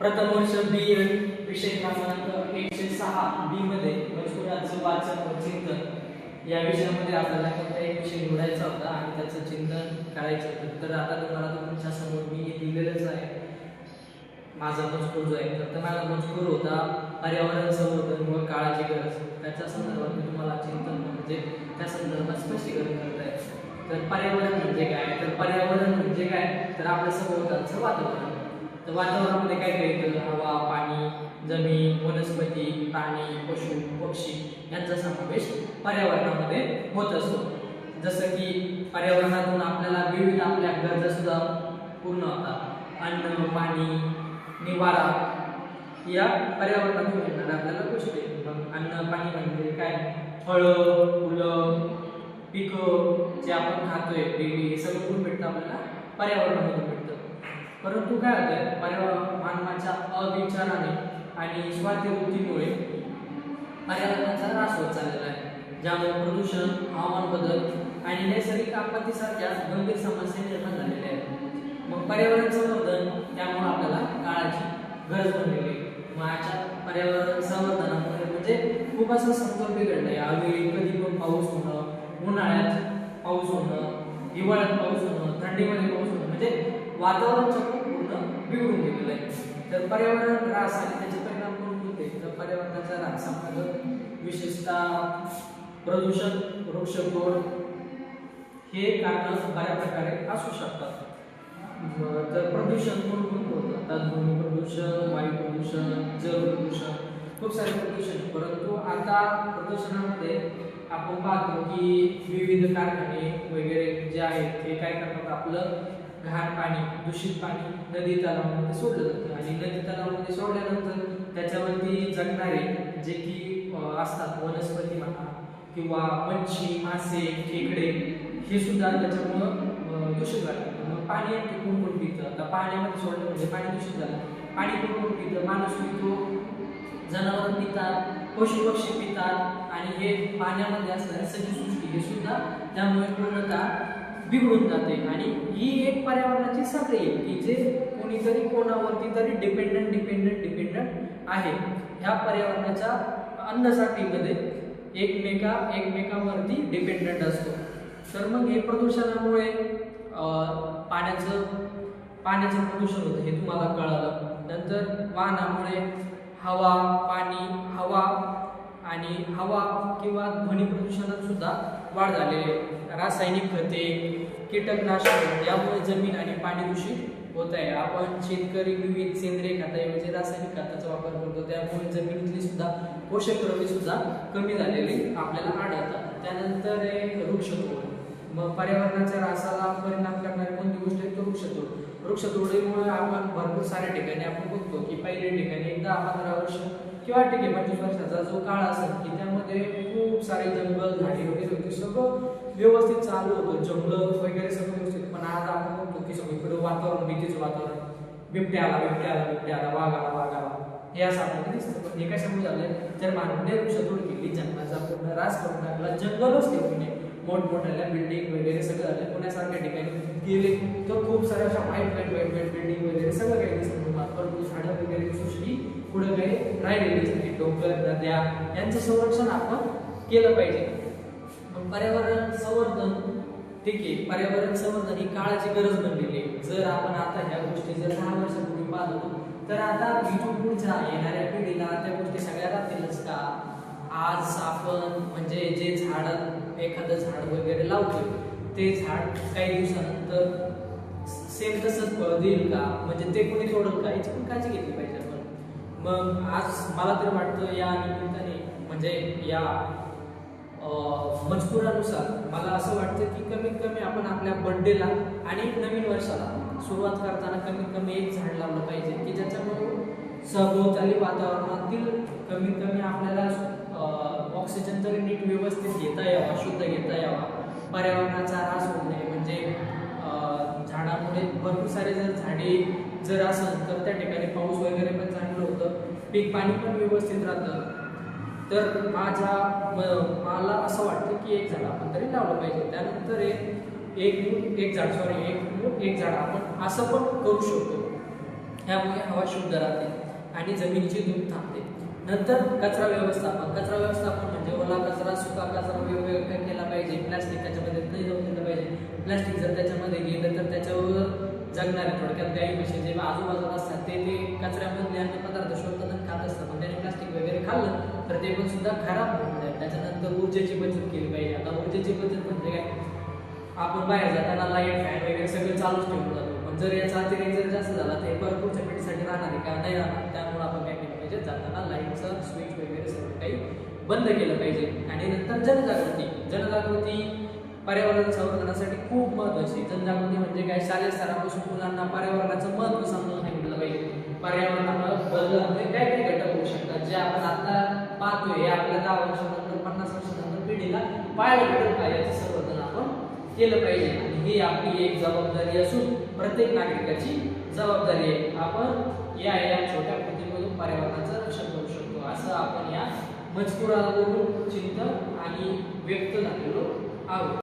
प्रथम वर्ष बी एन विषय क्रमांक एकशे सहा बी मध्ये मजकुराचं वाचन व चिंतन. या विषयामध्ये आपल्याला कोणता एक विषय निवडायचा होता आणि त्याचं चिंतन करायचं होतं. तर आता तुम्हाला तुमच्यासमोर मी लिहिलेलंच आहे. माझा मजकूर जो आहे तर माझा मजकूर होता. पर्यावरण संवर्धन व काळाची गरज. त्याच्या संदर्भात मी तुम्हाला चिंतन म्हणजे त्या संदर्भात स्पष्टीकरण करत आहे. तर पर्यावरण म्हणजे काय? तर पर्यावरण म्हणजे काय? तर आपल्या सभोवतालचं वातावरण. तर वातावरणामध्ये काय काय येतं? हवा पाणी जमीन वनस्पती प्राणी पशु पक्षी यांचा समावेश पर्यावरणामध्ये होत असतो. जसं की पर्यावरणातून आपल्याला विविध आपल्या गरजा सुद्धा पूर्ण होतात. अन्न पाणी निवारा या पर्यावरणातून येणाऱ्या आपल्याला गोष्टी मग अन्न पाणी म्हणजे काय? फळं फुलं पिकं जे आपण खातोय हे सगळं भेटतं आपल्याला पर्यावरणामधून भेटतं परंतु काय होतं पर्यावरण मानवाच्या अविचाराने आणि स्वाती वृत्तीमुळे पर्यावरणाचा ऱ्हास होत चाललेला आहे. ज्यामुळे प्रदूषण हवामान बदल आणि नैसर्गिक आपत्तीसारख्या गंभीर समस्या निर्माण झालेल्या आहेत. मग पर्यावरण संवर्धन त्यामुळे आपल्याला काळाची गरज बनलेली आहे. मग आजच्या पर्यावरण संवर्धनामुळे म्हणजे खूप असं समतोल बिघडलं आहे यावेळी कधी पण पाऊस होणं उन्हाळ्यात पाऊस होणं हिवाळ्यात पाऊस होणं थंडीमध्ये पाऊस होणं म्हणजे वातावरण चक्र पूर्ण बिघडून गेलेलं आहे. तर पर्यावरण ऱ्हास आणि त्याचे परिणाम कोणते तर पर्यावरणाचा ऱ्हासामध्ये विशेषतः प्रदूषण वृक्षतोड हे कारण बऱ्या प्रकारे असू शकतात. तर प्रदूषण कोणकोणतं होतं? तर ध्वनी प्रदूषण वायू प्रदूषण जल प्रदूषण खूप सारे प्रदूषण परंतु आता प्रदूषणामध्ये आपण पाहतो की विविध कारखाने वगैरे जे आहेत ते काय करतात? आपलं घाण पाणी दूषित पाणी नदी तलावामध्ये सोडलं जातं. आणि नदी तलावामध्ये सोडल्यानंतर त्याच्यावरती जगणारे जे की असतात वनस्पती म्हणा किंवा पंछी मासे खेकडे हे सुद्धा त्याच्यामुळं दूषित झालं. मग पाणी कोण कोण पितं. आता पाण्यामध्ये सोडलं म्हणजे पाणी दूषित झालं. पाणी कोण कोण पितं. माणूस पितो जनावर पितात पशु पक्षी पितात आणि हे पाण्यामध्ये असणारी सगळी सृष्टी हे सुद्धा त्यामुळे पूर्णतः बिघडून जाते. आणि ही एक पर्यावरणाची साखळी आहे की जे कोणीतरी कोणावरती तरी डिपेंडंट डिपेंडंट डिपेंडंट आहे. ह्या पर्यावरणाच्या अन्नसाठीमध्ये एकमेका एकमेकांवरती डिपेंडंट असतो. तर मग हे प्रदूषणामुळे पाण्याचं पाण्याचं प्रदूषण होतं हे तुम्हाला कळालं. नंतर वाहनामुळे हवा पाणी हवा आणि हवा किंवा ध्वनी प्रदूषणात सुद्धा वाढ झालेली आहे. रासायनिक खते कीटकनाशक यामुळे जमीन आणि पाणी दूषित होत आहे. आपण शेतकरी विविध सेंद्रिय खताऐवजी रासायनिक खताचा वापर करतो. त्यामुळे जमिनीतली सुद्धा पोषक द्रव्ये सुद्धा कमी झालेली आपल्याला आढळतात. त्यानंतर आहे वृक्षतोड. मग पर्यावरणाच्या रासाला परिणाम करणारी कोणती गोष्ट आहे? तो वृक्षतोड. वृक्षतोडीमुळे आपण भरपूर साऱ्या ठिकाणी आपण बघतो की पहिल्या ठिकाणी एकदा पंधरा वर्ष किंवा ठीक आहे पंचवीस वर्षाचा जो काळ असेल की त्यामध्ये खूप सारे जंगल झाडी वगैरे होती सगळं व्यवस्थित चालू होतं. जंगल वगैरे सगळं व्यवस्थित. पण आज आपण बघतो की सगळीकडे वातावरण भीतीचं वातावरण. बिबट्या आला बिबट्या आला बिबट्या आला वाघ आला वाघ आला हे असं आपल्याला दिसतं. पण हे कशामुळे झालंय? तर मानवाने वृक्षतोड केली जंगलाचा पूर्ण रास करून टाकला जंगलच ठेवून मोठमोठ्या बिल्डिंग वगैरे सगळं झालं. पुण्यासारख्या ठिकाणी गेले तर खूप साऱ्या अशा वाईट वाईट वाईट वाईट बिल्डिंग वगैरे सगळं काही दिसतं. परंतु झाडं वगैरे सृष्टी पुढे काही राहिलेली नाही डोंगर नद्या यांचं संरक्षण आपण केलं पाहिजे. मग पर्यावरण संवर्धन ठीक आहे पर्यावरण संवर्धन ही काळाची गरज बनलेली आहे. जर आपण आता ह्या गोष्टी जर दहा वर्षापूर्वी पाहतो तर आता इथून पुढच्या येणाऱ्या पिढीला त्या गोष्टी सगळ्या राहतीलच का? आज आपण म्हणजे जे झाड एखादं झाड वगैरे लावतोय ते झाड काही दिवसानंतर सेम तसंच फळ देईल का? म्हणजे ते कोणी तोडल का? याची पण काळजी घेतली पाहिजे आपण. मग आज मला तर वाटतं या निमित्ताने म्हणजे या मजकुरानुसार मला असं वाटतं की कमीत कमी आपण आपल्या बर्थडेला आणि नवीन वर्षाला सुरुवात करताना कमीत कमी एक झाड लावलं पाहिजे की ज्याच्यामुळे सभोवताली वातावरणातील कमीत कमी आपल्याला ऑक्सिजन तरी नीट व्यवस्थित घेता यावा शुद्ध घेता यावा. पर्यावरणाचा ऱ्हास होऊ नये. म्हणजे झाडामुळे भरपूर सारे जर झाडे जर असेल तर त्या ठिकाणी पाऊस वगैरे पण चांगलं होतं. पीक पाणी पण व्यवस्थित राहतं. तर माझ्या म- मला असं वाटतं की एक झाड आपण तरी लावलं पाहिजे. त्यानंतर एक एक एक झाड सॉरी एक एक झाड आपण असं पण करू शकतो. ह्यामुळे हवा शुद्ध राहते आणि जमिनीची धूप थांबते. नंतर कचरा व्यवस्थापन. कचरा व्यवस्थापन म्हणजे ओला कचरा सुका कचरा वेगवेगळा केला पाहिजे. प्लास्टिक त्याच्यामध्ये नाही जाऊन दिलं पाहिजे. प्लास्टिक जर त्याच्यामध्ये गेलं तर जगणार जगणारे थोडक्यात गाई म्हशी जे आजूबाजूला असतात ते ते कचऱ्यामधले अन्न पदार्थ शोधतात आणि खात असतात म्हणजे पण त्याने प्लास्टिक वगैरे खाल्लं तर ते पण सुद्धा खराब होऊन जाईल. त्याच्यानंतर ऊर्जेची बचत केली पाहिजे. आता ऊर्जेची बचत म्हणजे काय? आपण बाहेर जाताना लाइट फॅन वगैरे सगळं चालूच ठेवून जातो. पण जर याचा अतिरेक जर जास्त झाला तर भरपूर चपेटीसाठी राहणार आहे का? नाही राहणार. त्यामुळे आपण काय केलं पाहिजे? जाताना लाईटचं स्विच वगैरे सगळं काही बंद केलं पाहिजे. आणि नंतर जनजागृती. जनजागृती पर्यावरण संवर्धनासाठी खूप महत्वाची जनजागृती म्हणजे काय? शालेय स्तरापासून मुलांना पर्यावरणाचं महत्त्व समजून सांगितलं पाहिजे. पर्यावरणामुळे बदलामध्ये काय काय घटक होऊ शकतात. जे आपण आता पाहतोय हे आपल्या दहा वर्षानंतर पन्नास वर्षानंतर पिढीला पाहायला भेटेल काय याचं संवर्धन आपण केलं पाहिजे. आणि ही आपली एक जबाबदारी असून प्रत्येक नागरिकाची जबाबदारी आहे. आपण या या छोट्या कृतीमधून पर्यावरणाचं रक्षण करू शकतो. असं आपण या मजकुरावरून चिंतन आणि व्यक्त झालेलो आहोत.